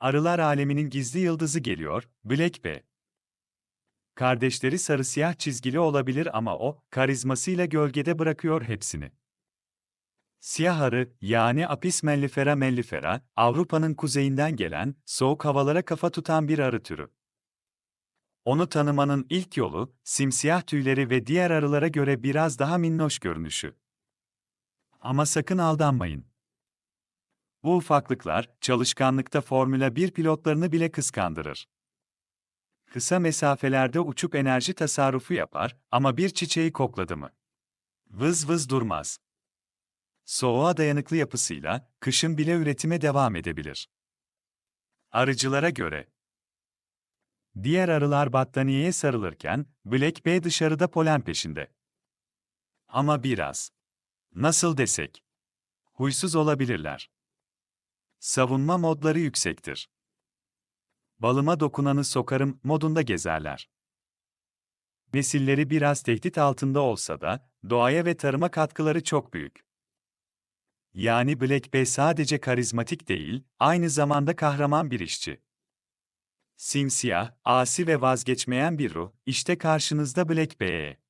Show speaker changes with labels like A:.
A: Arılar aleminin gizli yıldızı geliyor, Black Bee. Kardeşleri sarı siyah çizgili olabilir ama o, karizmasıyla gölgede bırakıyor hepsini. Siyah arı, yani Apis mellifera mellifera, Avrupa'nın kuzeyinden gelen, soğuk havalara kafa tutan bir arı türü. Onu tanımanın ilk yolu, simsiyah tüyleri ve diğer arılara göre biraz daha minnoş görünüşü. Ama sakın aldanmayın. Bu ufaklıklar, çalışkanlıkta Formula 1 pilotlarını bile kıskandırır. Kısa mesafelerde uçup enerji tasarrufu yapar ama bir çiçeği kokladı mı? Vız vız durmaz. Soğuğa dayanıklı yapısıyla, kışın bile üretime devam edebilir. Arıcılara göre, Diğer arılar battaniyeye sarılırken, Black Bee dışarıda polen peşinde. Ama biraz. Nasıl desek? Huysuz olabilirler. Savunma modları yüksektir. Balıma dokunanı sokarım modunda gezerler. Nesilleri biraz tehdit altında olsa da, doğaya ve tarıma katkıları çok büyük. Yani Black Bee sadece karizmatik değil, aynı zamanda kahraman bir işçi. Simsiyah, asi ve vazgeçmeyen bir ruh, işte karşınızda Black Bee.